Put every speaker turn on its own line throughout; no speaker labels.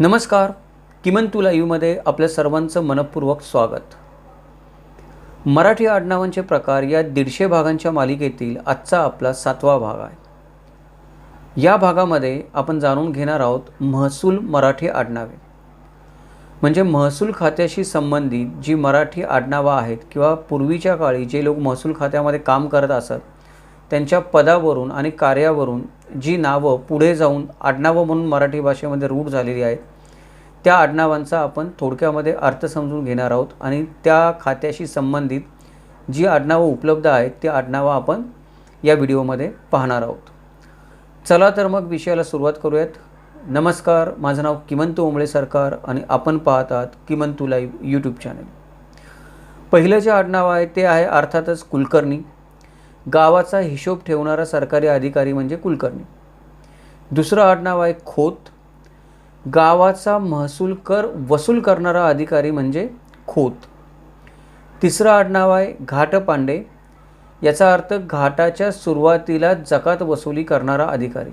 नमस्कार. किमन लाईव्हमध्ये आपल्या सर्वांचं मनपूर्वक स्वागत. मराठी आडनावांचे प्रकार या दीडशे भागांच्या मालिकेतील आजचा आपला सातवा भाग आहे. या भागामध्ये आपण जाणून घेणार आहोत महसूल मराठी आडनावे. म्हणजे महसूल खात्याशी संबंधित जी मराठी आडनावं आहेत किंवा पूर्वीच्या काळी जे लोक महसूल खात्यामध्ये काम करत असत त्यांच्या पदावरून आणि कार्यावरून जी नावं पुढे जाऊन आडनावं म्हणून मराठी भाषेमध्ये रूढ झालेली आहेत त्या आडनावांचा आपण थोडक्यामध्ये अर्थ समजून घेणार आहोत आणि त्या खात्याशी संबंधित जी आडनावं उपलब्ध आहेत ती आडनावं आपण या व्हिडिओमध्ये पाहणार आहोत. चला तर मग विषयाला सुरुवात करूयात. नमस्कार माझं नाव किमंतू ओंबळे सरकार आणि आपण पाहत आहात किमंतू लाईव्ह यूट्यूब चॅनल. पहिलं जे आडनाव आहे ते आहे अर्थातच कुलकर्णी. गावाचा हिशोब ठेवणारा सरकारी अधिकारी म्हणजे कुलकर्णी. दुसरं आडनाव आहे खोत. गावाचा महसूल कर वसूल करणारा अधिकारी म्हणजे खोत. तिसरं आडनाव आहे घाटपांडे. याचा अर्थ घाटाच्या सुरुवातीला जकात वसुली करणारा अधिकारी.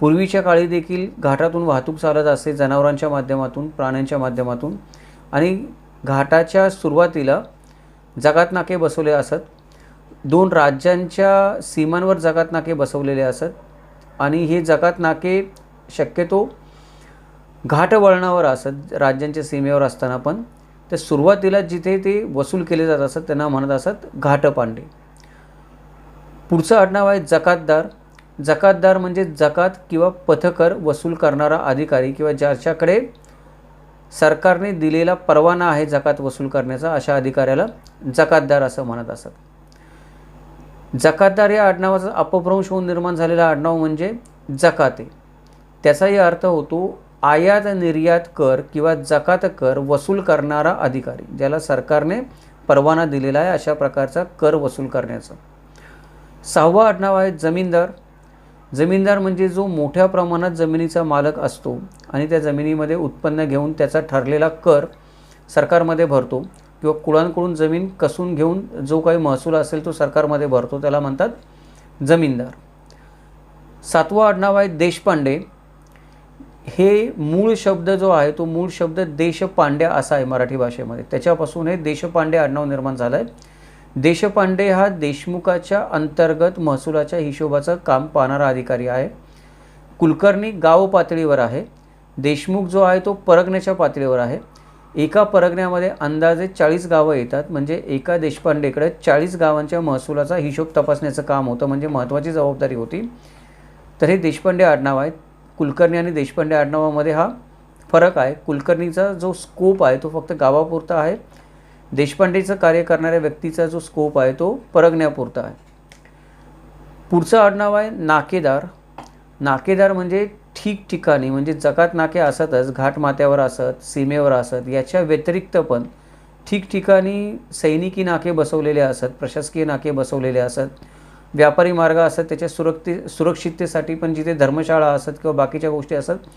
पूर्वीच्या काळी देखील घाटातून वाहतूक चालत असते जनावरांच्या माध्यमातून प्राण्यांच्या माध्यमातून आणि घाटाच्या सुरुवातीला जकात नाके बसवले असत. दोन राज्यांच्या सीमांवर जगात नाके बसवलेले असत. आणि हे जगात नाके शक्यतो घाटवळणावर असत राज्यांच्या सीमेवर असताना पण. तर सुरुवातीला जिथे ते वसूल केले जात असत त्यांना म्हणत असत घाटपांडे पुढचं आडनाव आहे जकातदार. जकातदार म्हणजे जकात किंवा पथकर वसूल करणारा अधिकारी किंवा ज्याच्याकडे सरकारने दिलेला परवाना आहे जकात वसूल करण्याचा अशा अधिकाऱ्याला जकातदार असं म्हणत असत. जकातदार या आडनावाचा अपभ्रंश होऊन निर्माण झालेला आडनाव म्हणजे जकाते. त्याचाही अर्थ होतो आयात निर्यात कर किंवा जकात कर वसूल करणारा अधिकारी ज्याला सरकारने परवाना दिलेला आहे अशा प्रकारचा कर वसूल करण्याचा. सहावा आडनाव आहे जमीनदार. जमीनदार म्हणजे जो मोठ्या प्रमाणात जमिनीचा मालक असतो आणि त्या जमिनीमध्ये उत्पन्न घेऊन त्याचा ठरलेला कर सरकारमध्ये भरतो. किंवा कुळांकडून जमीन कसून घेऊन जो काही महसूल असेल तो सरकारमध्ये भरतो त्याला म्हणतात जमीनदार. सातवा आडनाव आहे देशपांडे. हे मूळ शब्द जो आहे तो मूळ शब्द देशपांड्या असा आहे मराठी भाषेमध्ये. त्याच्यापासून हे देशपांडे आडनाव निर्माण झालं आहे देशपांडे हा देशमुखाच्या अंतर्गत महसुलाच्या हिशोबाचं काम पाहणारा अधिकारी आहे. कुलकर्णी गाव पातळीवर आहे. देशमुख जो आहे तो परगण्याच्या पातळीवर आहे. एका परगण्यामध्ये अंदाजे चाळीस गावं येतात म्हणजे एका देशपांडेकडे चाळीस गावांच्या महसुलाचा हिशोब तपासण्याचं काम होतं म्हणजे महत्त्वाची जबाबदारी होती. तर हे देशपांडे आडनाव आहे कुलकर्णी आणि देशपांडे आडनावामध्ये हा फरक आहे. कुलकर्णीचा जो स्कोप आहे तो फक्त गावापुरता आहे. देशपांडेचं कार्य करणाऱ्या व्यक्तीचा जो स्कोप आहे तो परगण्यापुरता आहे. पुढचं आडनाव आहे नाकेदार. नाकेदार म्हणजे ठिकठिकाणी म्हणजे जकात नाके असतच घाटमात्यावर असत सीमेवर असत याच्या व्यतिरिक्त पण ठिकठिकाणी सैनिकी नाके बसवलेले असत प्रशासकीय नाके बसवलेले असत व्यापारी मार्ग असत त्याच्या सुरक्षि सुरक्षिततेसाठी पण जिथे धर्मशाळा असत किंवा बाकीच्या गोष्टी असत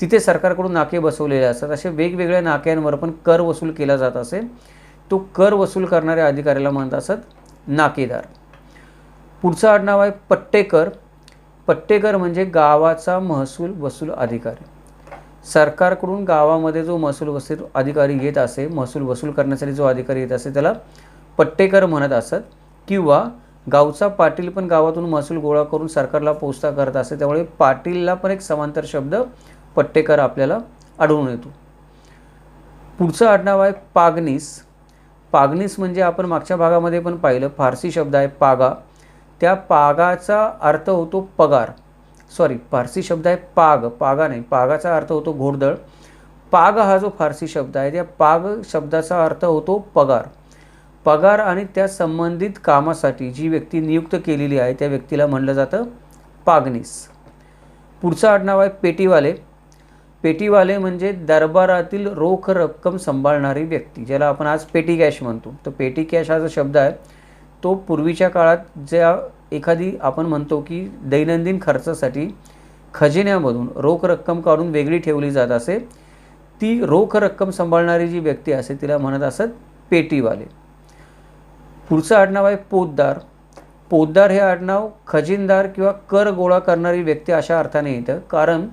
तिथे सरकारकडून नाके बसवलेले असतात असे वेगवेगळ्या नाक्यांवर पण कर वसूल केला जात असे. तो कर वसूल करणाऱ्या अधिकाऱ्याला म्हणत असत नाकेदार. पुढचं आडनाव आहे पट्टेकर. पट्टेकर म्हणजे गावाचा महसूल वसूल अधिकारी. सरकारकडून गावामध्ये जो महसूल वसूल अधिकारी येत असे महसूल वसूल करण्यासाठी जो अधिकारी येत असे त्याला पट्टेकर म्हणत असत किंवा गावचा पाटील पण गावातून महसूल गोळा करून सरकारला पोचता करत असे त्यामुळे पाटीलला पण एक समांतर शब्द पट्टेकर आपल्याला आढळून येतो. पुढचं आडनाव आहे पागनीस. पागनीस म्हणजे आपण मागच्या भागामध्ये पण पाहिलं फारसी शब्द आहे पागा. त्या पागाचा अर्थ होतो पगार. सॉरी फारसी शब्द आहे पाग. पागा नाही पागाचा अर्थ होतो घोडदळ. पाग हा जो फारसी शब्द आहे त्या पाग शब्दाचा अर्थ होतो पगार. पगार आणि त्या संबंधित कामासाठी जी व्यक्ती नियुक्त केलेली आहे त्या व्यक्तीला म्हणलं जातं पागनीस. पुढचं आडनाव आहे पेटीवाले. पेटीवाले म्हणजे दरबारातील रोख रक्कम सांभाळणारी व्यक्ती ज्याला आपण आज पेटी कॅश म्हणतो. तर पेटी कॅश हा जो शब्द आहे तो पूर्वीच्या काळात ज्या एखादी आपण म्हणतो की दैनंदिन खर्चासाठी खजिन्यामधून रोख रक्कम काढून वेगळी ठेवली जात असे ती रोख रक्कम सांभाळणारी जी व्यक्ती असे तिला म्हणत असत पेटीवाले. पुढचं आडनाव आहे पोतदार. पोतदार हे आडनाव खजिनदार किंवा कर गोळा करणारी व्यक्ती अशा अर्थाने येतं कारण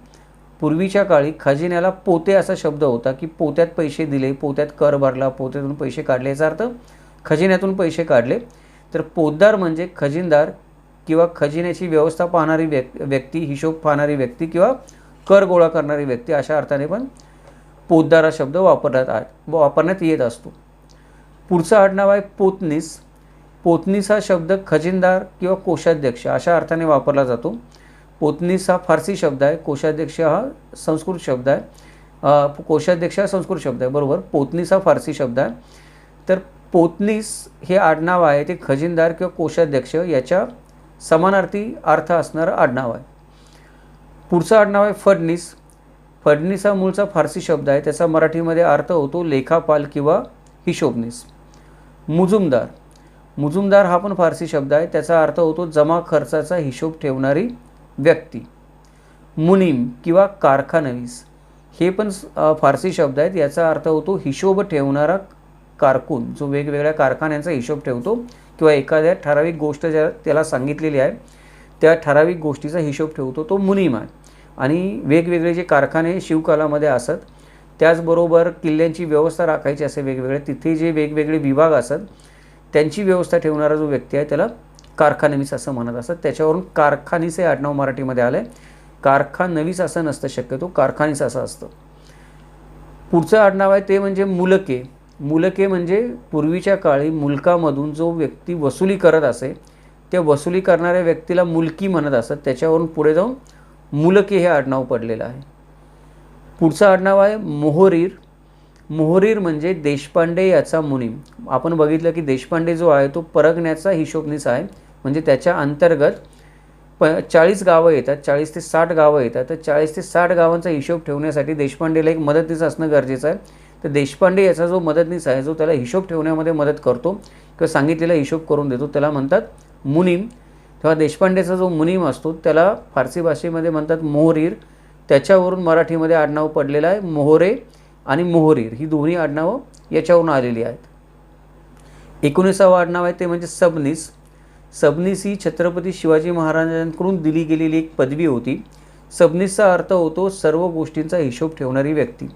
पूर्वीच्या काळी खजिन्याला पोते असा शब्द होता की पोत्यात पैसे दिले पोत्यात कर भरला पोत्यातून पैसे काढले याचा अर्थ खजिन्यातून पैसे काढले. तर पोतदार म्हणजे खजिनदार किंवा खजिन्याची व्यवस्था पाहणारी व्यक् व्यक्ती हिशोब पाहणारी व्यक्ती किंवा कर गोळा करणारी व्यक्ती अशा अर्थाने पण पोतदार हा शब्द वापरण्यात आ वापरण्यात येत असतो. पुढचं आडनाव आहे पोतनीस. पोतनीस हा शब्द खजिनदार किंवा कोषाध्यक्ष अशा अर्थाने वापरला जातो. पोतनीस हा फारसी शब्द आहे. कोषाध्यक्ष हा संस्कृत शब्द आहे. कोषाध्यक्ष हा संस्कृत शब्द आहे. बरोबर? पोतनीस हा फारसी शब्द आहे. तर पोतनीस हे आडनाव आहे ते खजिनदार किंवा कोषाध्यक्ष याच्या समानार्थी अर्थ असणारं आडनाव आहे. पुढचं आडनाव आहे फडणीस. फडणीस हा मूळचा फारसी शब्द आहे त्याचा मराठीमध्ये अर्थ होतो लेखापाल किंवा हिशोबनीस. मुजुमदार. मुजुमदार हा पण फारसी शब्द आहे त्याचा अर्थ होतो जमा खर्चाचा हिशोब ठेवणारी व्यक्ती. मुनीम किंवा कारखानवीस. हे पण फारसी शब्द आहेत याचा अर्थ होतो हिशोब ठेवणारा कारकून जो वेगवेगळ्या कारखान्यांचा हिशोब ठेवतो किंवा एखाद्या ठराविक गोष्ट ज्या त्याला सांगितलेली आहे त्या ठराविक गोष्टीचा हिशोब ठेवतो तो मुनीम आहे आणि वेगवेगळे जे कारखाने शिवकालामध्ये असत त्याचबरोबर किल्ल्यांची व्यवस्था राखायची असे वेगवेगळे तिथे जे वेगवेगळे विभाग असत त्यांची व्यवस्था ठेवणारा जो व्यक्ती आहे त्याला कारखानवीस असं म्हणत असत. त्याच्यावरून कारखानीस हे आडनाव मराठीमध्ये आलं आहे कारखानवीस असं नसतं शक्यतो कारखानीस असं असतं. पुढचं आडनाव आहे ते म्हणजे मुलके. मुलके म्हणजे पूर्वीच्या काळी मुलकामधून जो व्यक्ती वसुली करत असे त्या वसुली करणाऱ्या व्यक्तीला मुलकी म्हणत असत. त्याच्यावरून पुढे जाऊन मुलके हे आडनाव पडलेलं आहे. पुढचं आडनाव आहे मोहरीर. मोहरीर म्हणजे देशपांडे याचा मुनीम. आपण बघितलं की देशपांडे जो आहे तो परगण्याचा हिशोबनीस आहे. म्हणजे त्याच्या अंतर्गत प चाळीस गावं येतात. चाळीस ते साठ गावं येतात. तर चाळीस ते साठ गावांचा हिशोब ठेवण्यासाठी देशपांडेला एक मदतीचं असणं गरजेचं आहे. तर देशपांडे याचा जो मदतनीस आहे जो त्याला हिशोब ठेवण्यामध्ये मदत करतो किंवा सांगितलेला हिशोब करून देतो त्याला म्हणतात मुनीम. तेव्हा देशपांडेचा जो मुनीम असतो त्याला फारसी भाषेमध्ये म्हणतात मोहरीर. त्याच्यावरून मराठीमध्ये आडनाव पडलेलं आहे मोहरे आणि मोहरीर. ही दोन्ही आडनावं याच्यावरून आलेली आहेत. एकोणीसावं आडनाव आहे ते म्हणजे सबनीस. सबनीस ही छत्रपती शिवाजी महाराजांकडून दिली गेलेली एक पदवी होती. सबनीसचा अर्थ होतो सर्व गोष्टींचा हिशोब ठेवणारी व्यक्ती.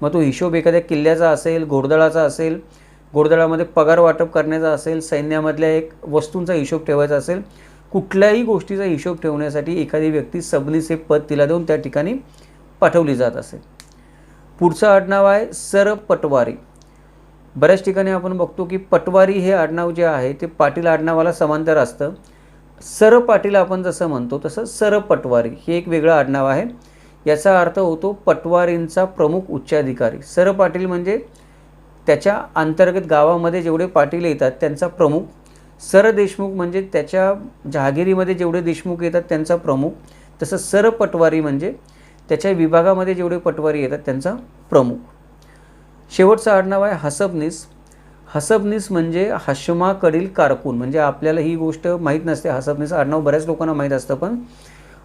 मग तो हिशोब एखाद्या किल्ल्याचा असेल घोडदळाचा असेल घोडदळामध्ये पगार वाटप करण्याचा असेल सैन्यामधल्या एक वस्तूंचा हिशोब ठेवायचा असेल कुठल्याही गोष्टीचा हिशोब ठेवण्यासाठी एखादी व्यक्ती सबनीस हे पद तिला देऊन त्या ठिकाणी पाठवली जात असे पुढचं आडनाव आहे सर पटवारी. बऱ्याच ठिकाणी आपण बघतो की पटवारी हे आडनाव जे आहे ते पाटील आडनावाला समांतर असतं. सर पाटील आपण जसं म्हणतो तसं सर पटवारी हे एक वेगळं आडनाव आहे. याचा अर्थ होतो पटवारींचा प्रमुख उच्चाधिकारी. सर पाटील म्हणजे त्याच्या अंतर्गत गावामध्ये जेवढे पाटील येतात त्यांचा प्रमुख. सर देशमुख म्हणजे त्याच्या जहागिरीमध्ये जेवढे देशमुख येतात त्यांचा प्रमुख. तसं सर पटवारी म्हणजे त्याच्या विभागामध्ये जेवढे पटवारी येतात त्यांचा प्रमुख. शेवटचं आडनाव आहे हसबनीस. हसबनीस म्हणजे हशमाकडील कारकून. म्हणजे आपल्याला ही गोष्ट माहीत नसते. हसबनीस आडनाव बऱ्याच लोकांना माहीत असतं पण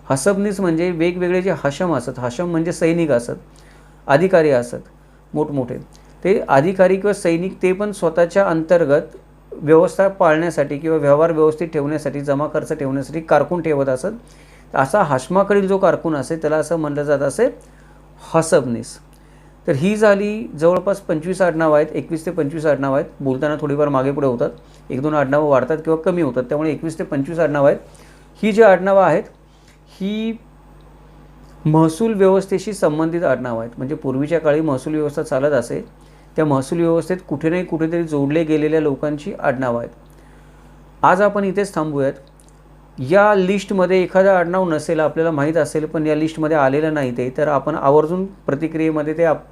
हसबनीस म्हणजे वेगवेगळे जे हशम असत हशम म्हणजे सैनिक असत अधिकारी असत मोठमोठे. ते अधिकारी किंवा सैनिक ते पण स्वतःच्या अंतर्गत व्यवस्था पाळण्यासाठी किंवा व्यवहार व्यवस्थित ठेवण्यासाठी जमा खर्च ठेवण्यासाठी कारकून ठेवत असत. असा हशमाकडील जो कारकून असे त्याला असं म्हणलं जात असे हसबनीस. तर ही झाली जवळपास पंचवीस आडनावं आहेत एकवीस ते पंचवीस आडनावं आहेत. बोलताना थोडीफार मागे पुढे होतात. एक दोन आडनावं वाढतात किंवा कमी होतात त्यामुळे एकवीस ते पंचवीस आडनावं आहेत. ही जी आडनावं आहेत ही महसूल व्यवस्थेशी संबंधित आडनाव आहेत. म्हणजे पूर्वीच्या काळी महसूल व्यवस्था चालत असे त्या महसूल व्यवस्थेत कुठे नाही कुठेतरी जोडले गेलेल्या लोकांची आडनावं आहेत. आज आपण इथेच थांबूयात. या लिस्टमध्ये एखादं आडनाव नसेल आपल्याला माहीत असेल पण या लिस्टमध्ये आलेलं नाही ते तर आपण आवर्जून प्रतिक्रियेमध्ये ते आप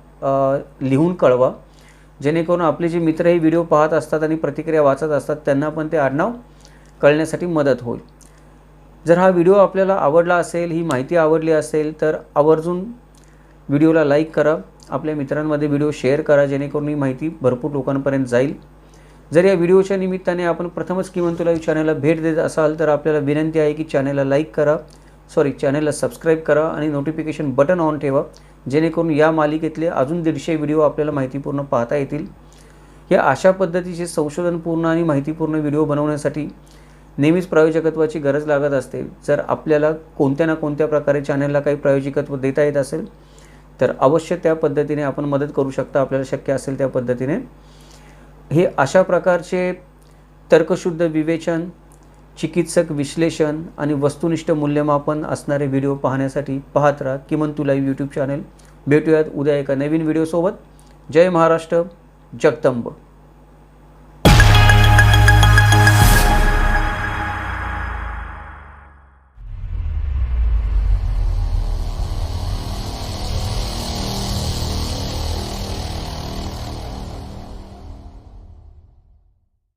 लिहून कळवा. जेणेकरून आपले जे मित्र हे व्हिडिओ पाहत असतात आणि प्रतिक्रिया वाचत असतात त्यांना पण ते आडनाव कळण्यासाठी मदत होईल. जर हा व्हिडिओ आपल्याला आवडला असेल ही माहिती आवडली असेल तर आवर्जून व्हिडिओला लाईक करा. आपल्या मित्रांमध्ये व्हिडिओ शेअर करा जेणेकरून ही माहिती भरपूर लोकांपर्यंत जाईल. जर या व्हिडिओच्या निमित्ताने आपण प्रथमच किमान तुला चॅनलला भेट देत असाल तर आपल्याला विनंती आहे की चॅनलला लाईक करा. सॉरी चॅनलला सबस्क्राईब करा आणि नोटिफिकेशन बटन ऑन ठेवा जेणेकरून या मालिकेतले अजून दीडशे व्हिडिओ आपल्याला माहितीपूर्ण पाहता येतील. या अशा पद्धतीचे संशोधनपूर्ण आणि माहितीपूर्ण व्हिडिओ बनवण्यासाठी नेहमीच प्रायोजकत्वाची गरज लागत असते. जर आपल्याला कोणत्या ना कोणत्या प्रकारे चॅनलला काही प्रायोजकत्व देता येत असेल तर अवश्य त्या पद्धतीने आपण मदत करू शकता आपल्याला शक्य असेल त्या पद्धतीने. हे अशा प्रकारचे तर्कशुद्ध विवेचन चिकित्सक विश्लेषण आणि वस्तुनिष्ठ मूल्यमापन असणारे व्हिडिओ पाहण्यासाठी पाहत राहा. किमान तुला लाईव्ह यूट्यूब चॅनल भेटूयात उद्या एका नवीन व्हिडिओसोबत. जय महाराष्ट्र जगदंब.